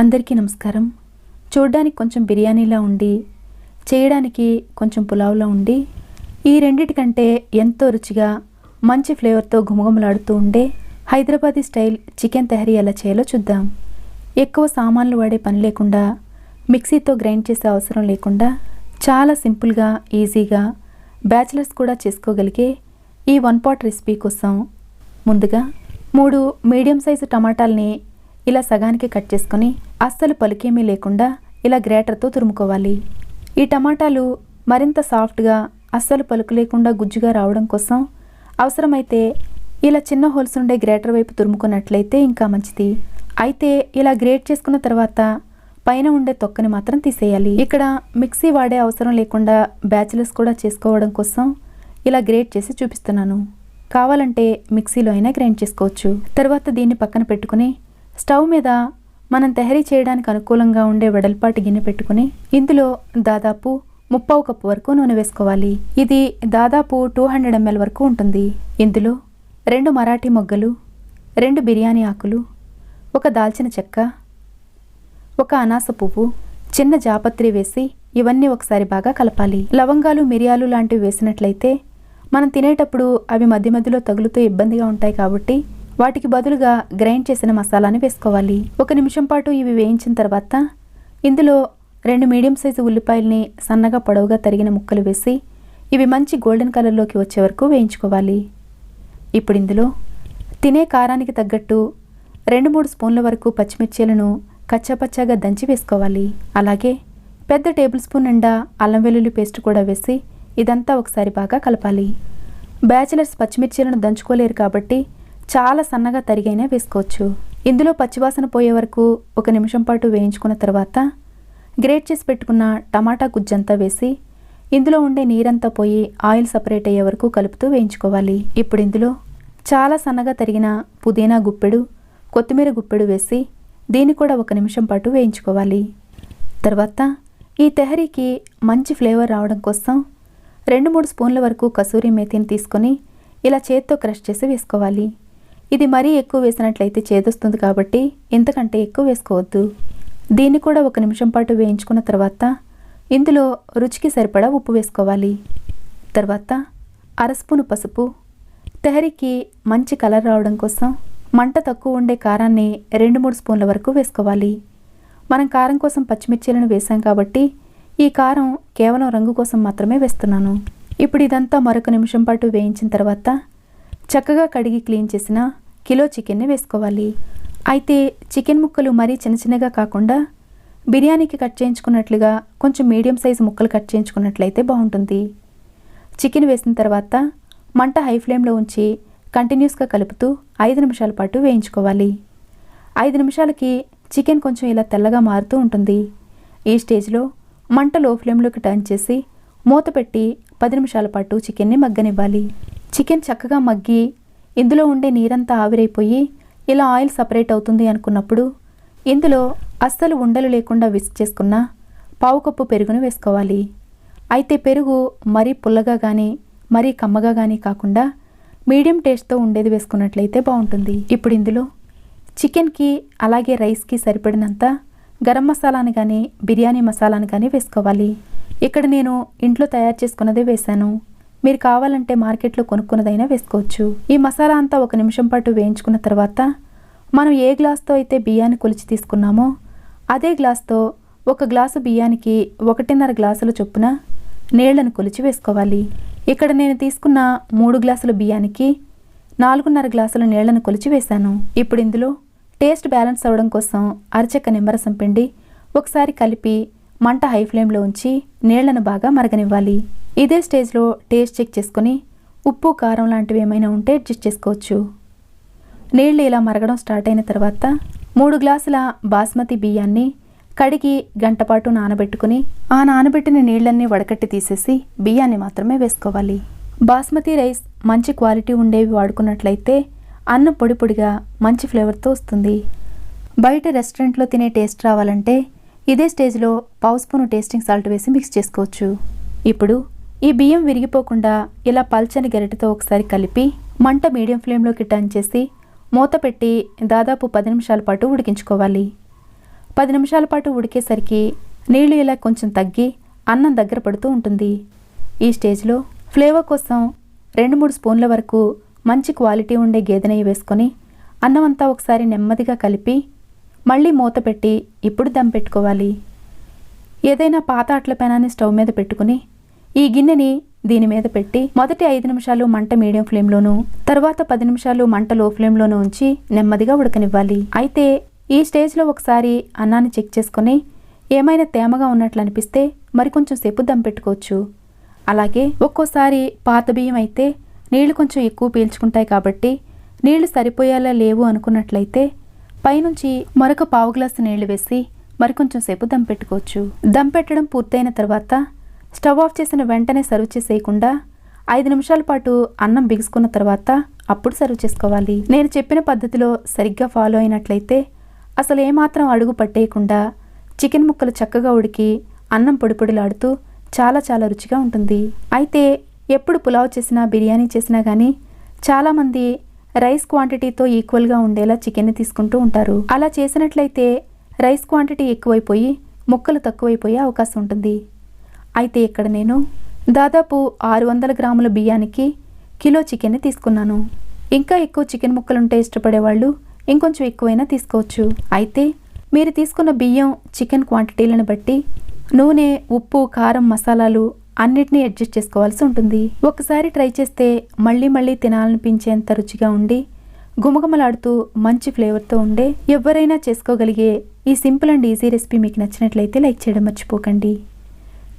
అందరికీ నమస్కారం. చూడ్డానికి కొంచెం బిర్యానీలా ఉండి చేయడానికి కొంచెం పులావ్లా ఉండి ఈ రెండిటికంటే ఎంతో రుచిగా మంచి ఫ్లేవర్తో గుమగుమలాడుతూ ఉండే హైదరాబాదీ స్టైల్ చికెన్ తెహరీ ఎలా చేయాలో చూద్దాం. ఎక్కువ సామాన్లు వాడే పని లేకుండా మిక్సీతో గ్రైండ్ చేసే అవసరం లేకుండా చాలా సింపుల్గా ఈజీగా బ్యాచిలర్స్ కూడా చేసుకోగలిగే ఈ వన్ పాట్ రెసిపీ కోసం ముందుగా మూడు మీడియం సైజు టమాటాల్ని ఇలా సగానికి కట్ చేసుకొని అస్సలు పలుకేమీ లేకుండా ఇలా గ్రేటర్తో తురుముకోవాలి. ఈ టమాటాలు మరింత సాఫ్ట్గా అస్సలు పలుకు లేకుండా గుజ్జుగా రావడం కోసం అవసరమైతే ఇలా చిన్న హోల్స్ ఉండే గ్రేటర్ వైపు తురుముకున్నట్లయితే ఇంకా మంచిది. అయితే ఇలా గ్రేట్ చేసుకున్న తర్వాత పైన ఉండే తొక్కని మాత్రం తీసేయాలి. ఇక్కడ మిక్సీ వాడే అవసరం లేకుండా బ్యాచిలర్స్ కూడా చేసుకోవడం కోసం ఇలా గ్రేట్ చేసి చూపిస్తున్నాను. కావాలంటే మిక్సీలో అయినా గ్రైండ్ చేసుకోవచ్చు. తర్వాత దీన్ని పక్కన పెట్టుకుని స్టవ్ మీద మనం తెహరీ చేయడానికి అనుకూలంగా ఉండే వెడల్పాటి గిన్నె పెట్టుకుని ఇందులో దాదాపు ముప్పావు కప్పు వరకు నూనె వేసుకోవాలి. ఇది దాదాపు టూ హండ్రెడ్ ఎంఎల్ వరకు ఉంటుంది. ఇందులో రెండు మరాఠీ మొగ్గలు రెండు బిర్యానీ ఆకులు ఒక దాల్చిన చెక్క ఒక అనాస పువ్వు చిన్న జాపత్రి వేసి ఇవన్నీ ఒకసారి బాగా కలపాలి. లవంగాలు మిరియాలు లాంటివి వేసినట్లయితే మనం తినేటప్పుడు అవి మధ్య మధ్యలో తగులుతూ ఇబ్బందిగా ఉంటాయి కాబట్టి వాటికి బదులుగా గ్రైండ్ చేసిన మసాలాని వేసుకోవాలి. ఒక నిమిషం పాటు ఇవి వేయించిన తర్వాత ఇందులో రెండు మీడియం సైజు ఉల్లిపాయల్ని సన్నగా పొడవుగా తరిగిన ముక్కలు వేసి ఇవి మంచి గోల్డెన్ కలర్లోకి వచ్చే వరకు వేయించుకోవాలి. ఇప్పుడు ఇందులో తినే కారానికి తగ్గట్టు రెండు మూడు స్పూన్ల వరకు పచ్చిమిర్చీలను కచ్చాపచ్చాగా దంచి వేసుకోవాలి. అలాగే పెద్ద టేబుల్ స్పూన్ నిండా అల్లం వెల్లుల్లి పేస్ట్ కూడా వేసి ఇదంతా ఒకసారి బాగా కలపాలి. బ్యాచిలర్స్ పచ్చిమిర్చీలను దంచుకోలేరు కాబట్టి చాలా సన్నగా తరిగైనా వేసుకోవచ్చు. ఇందులో పచ్చివాసన పోయే వరకు ఒక నిమిషం పాటు వేయించుకున్న తర్వాత గ్రేట్ చేసి పెట్టుకున్న టమాటా గుజ్జంతా వేసి ఇందులో ఉండే నీరంతా పోయి ఆయిల్ సపరేట్ అయ్యే వరకు కలుపుతూ వేయించుకోవాలి. ఇప్పుడు ఇందులో చాలా సన్నగా తరిగిన పుదీనా గుప్పెడు కొత్తిమీర గుప్పెడు వేసి దీన్ని కూడా ఒక నిమిషం పాటు వేయించుకోవాలి. తర్వాత ఈ తెహరీకి మంచి ఫ్లేవర్ రావడం కోసం రెండు మూడు స్పూన్ల వరకు కసూరి మేతిని తీసుకొని ఇలా చేత్తో క్రష్ చేసి వేసుకోవాలి. ఇది మరీ ఎక్కువ వేసినట్లయితే చేదొస్తుంది కాబట్టి ఇంతకంటే ఎక్కువ వేసుకోవద్దు. దీన్ని కూడా ఒక నిమిషం పాటు వేయించుకున్న తర్వాత ఇందులో రుచికి సరిపడా ఉప్పు వేసుకోవాలి. తర్వాత అర స్పూను పసుపు. తెహరికి మంచి కలర్ రావడం కోసం మంట తక్కువ ఉండే కారాన్ని రెండు మూడు స్పూన్ల వరకు వేసుకోవాలి. మనం కారం కోసం పచ్చిమిర్చీలను వేసాం కాబట్టి ఈ కారం కేవలం రంగు కోసం మాత్రమే వేస్తున్నాను. ఇప్పుడు ఇదంతా మరొక నిమిషం పాటు వేయించిన తర్వాత చక్కగా కడిగి క్లీన్ చేసిన కిలో చికెన్ని వేసుకోవాలి. అయితే చికెన్ ముక్కలు మరీ చిన్న చిన్నగా కాకుండా బిర్యానీకి కట్ చేయించుకున్నట్లుగా కొంచెం మీడియం సైజు ముక్కలు కట్ చేయించుకున్నట్లయితే బాగుంటుంది. చికెన్ వేసిన తర్వాత మంట హై ఫ్లేమ్లో ఉంచి కంటిన్యూస్గా కలుపుతూ ఐదు నిమిషాల పాటు వేయించుకోవాలి. ఐదు నిమిషాలకి చికెన్ కొంచెం ఇలా తెల్లగా మారుతూ ఉంటుంది. ఈ స్టేజ్లో మంట లో ఫ్లేమ్లోకి టర్న్ చేసి మూత పెట్టి పది నిమిషాల పాటు చికెన్ని మగ్గనివ్వాలి. చికెన్ చక్కగా మగ్గి ఇందులో ఉండే నీరంతా ఆవిరైపోయి ఇలా ఆయిల్ సపరేట్ అవుతుంది అనుకున్నప్పుడు ఇందులో అస్సలు ఉండలు లేకుండా విసిక్ చేసుకున్న పావు కప్పు పెరుగును వేసుకోవాలి. అయితే పెరుగు మరీ పుల్లగా కానీ మరీ కమ్మగా కానీ కాకుండా మీడియం టేస్ట్తో ఉండేది వేసుకున్నట్లయితే బాగుంటుంది. ఇప్పుడు ఇందులో చికెన్కి అలాగే రైస్కి సరిపడినంత గరం మసాలాని కానీ బిర్యానీ మసాలాని కానీ వేసుకోవాలి. ఇక్కడ నేను ఇంట్లో తయారు చేసుకున్నదే వేశాను. మీరు కావాలంటే మార్కెట్లో కొనుక్కున్నదైనా వేసుకోవచ్చు. ఈ మసాలా అంతా ఒక నిమిషం పాటు వేయించుకున్న తర్వాత మనం ఏ గ్లాస్తో అయితే బియ్యాన్ని కొలిచి తీసుకున్నామో అదే గ్లాస్తో ఒక గ్లాసు బియ్యానికి ఒకటిన్నర గ్లాసుల చొప్పున నీళ్ళను కొలిచి వేసుకోవాలి. ఇక్కడ నేను తీసుకున్న మూడు గ్లాసుల బియ్యానికి నాలుగున్నర గ్లాసుల నీళ్ళను కొలిచి వేశాను. ఇప్పుడు ఇందులో టేస్ట్ బ్యాలెన్స్ అవ్వడం కోసం అరచెక్క నిమ్మరసం పిండి ఒకసారి కలిపి మంట హై ఫ్లేమ్లో ఉంచి నీళ్ళను బాగా మరగనివ్వాలి. ఇదే స్టేజ్లో టేస్ట్ చెక్ చేసుకొని ఉప్పు కారం లాంటివి ఏమైనా ఉంటే అడ్జస్ట్ చేసుకోవచ్చు. నీళ్ళు ఇలా మరగడం స్టార్ట్ అయిన తర్వాత మూడు గ్లాసుల బాస్మతి బియ్యాన్ని కడిగి గంటపాటు నానబెట్టుకుని ఆ నానబెట్టిన నీళ్ళన్నీ వడకట్టి తీసేసి బియ్యాన్ని మాత్రమే వేసుకోవాలి. బాస్మతి రైస్ మంచి క్వాలిటీ ఉండేవి వాడుకున్నట్లయితే అన్నం పొడి పొడిగా మంచి ఫ్లేవర్తో వస్తుంది. బయట రెస్టారెంట్లో తినే టేస్ట్ రావాలంటే ఇదే స్టేజ్లో పావు స్పూన్ టేస్టింగ్ సాల్ట్ వేసి మిక్స్ చేసుకోవచ్చు. ఇప్పుడు ఈ బియ్యం విరిగిపోకుండా ఇలా పల్చని గరిటెతో ఒకసారి కలిపి మంట మీడియం ఫ్లేమ్లోకి టర్న్ చేసి మూత పెట్టి దాదాపు పది నిమిషాల పాటు ఉడికించుకోవాలి. పది నిమిషాల పాటు ఉడికేసరికి నీళ్ళు ఇలా కొంచెం తగ్గి అన్నం దగ్గర పడుతూ ఉంటుంది. ఈ స్టేజ్లో ఫ్లేవర్ కోసం రెండు మూడు స్పూన్ల వరకు మంచి క్వాలిటీ ఉండే గేదె నెయ్యి వేసుకొని అన్నం అంతా ఒకసారి నెమ్మదిగా కలిపి మళ్ళీ మూత పెట్టి ఇప్పుడు దమ్ పెట్టుకోవాలి. ఏదైనా పాత అట్ల పెనాన్ని స్టవ్ మీద పెట్టుకుని ఈ గిన్నెని దీని మీద పెట్టి మొదటి ఐదు నిమిషాలు మంట మీడియం ఫ్లేమ్లోను తర్వాత పది నిమిషాలు మంట లో ఫ్లేమ్లోను ఉంచి నెమ్మదిగా ఉడకనివ్వాలి. అయితే ఈ స్టేజ్లో ఒకసారి అన్నాన్ని చెక్ చేసుకొని ఏమైనా తేమగా ఉన్నట్లు అనిపిస్తే మరికొంచెం సేపు దమ్ పెట్టుకోవచ్చు. అలాగే ఒక్కోసారి పాత బియ్యం అయితే నీళ్ళు కొంచెం ఎక్కువ పీల్చుకుంటాయి కాబట్టి నీళ్ళు సరిపోయేలా లేవు అనుకున్నట్లయితే పైనుంచి మరొక పావు గ్లాసు నీళ్ళు వేసి మరికొంచెం సేపు దమ్ పెట్టుకోవచ్చు. దమ్ పెట్టడం పూర్తయిన తర్వాత స్టవ్ ఆఫ్ చేసిన వెంటనే సర్వ్ చేసేయకుండా ఐదు నిమిషాల పాటు అన్నం బిగుసుకున్న తర్వాత అప్పుడు సర్వ్ చేసుకోవాలి. నేను చెప్పిన పద్ధతిలో సరిగ్గా ఫాలో అయినట్లయితే అసలు ఏమాత్రం అడుగు పట్టేయకుండా చికెన్ ముక్కలు చక్కగా ఉడికి అన్నం పొడిపొడిలాడుతూ చాలా చాలా రుచిగా ఉంటుంది. అయితే ఎప్పుడు పులావ్ చేసినా బిర్యానీ చేసినా కానీ చాలామంది రైస్ క్వాంటిటీతో ఈక్వల్గా ఉండేలా చికెన్ని తీసుకుంటూ ఉంటారు. అలా చేసినట్లయితే రైస్ క్వాంటిటీ ఎక్కువైపోయి ముక్కలు తక్కువైపోయే అవకాశం ఉంటుంది. అయితే ఇక్కడ నేను దాదాపు ఆరు వందల గ్రాముల బియ్యానికి కిలో చికెన్ని తీసుకున్నాను. ఇంకా ఎక్కువ చికెన్ ముక్కలుంటే ఇష్టపడేవాళ్ళు ఇంకొంచెం ఎక్కువైనా తీసుకోవచ్చు. అయితే మీరు తీసుకున్న బియ్యం చికెన్ క్వాంటిటీలను బట్టి నూనె ఉప్పు కారం మసాలాలు అన్నిటినీ అడ్జస్ట్ చేసుకోవాల్సి ఉంటుంది. ఒకసారి ట్రై చేస్తే మళ్ళీ మళ్ళీ తినాలనిపించేంత రుచిగా ఉండి గుమగుమలాడుతూ మంచి ఫ్లేవర్తో ఉండే ఎవరైనా చేసుకోగలిగే ఈ సింపుల్ అండ్ ఈజీ రెసిపీ మీకు నచ్చినట్లయితే లైక్ చేయడం మర్చిపోకండి.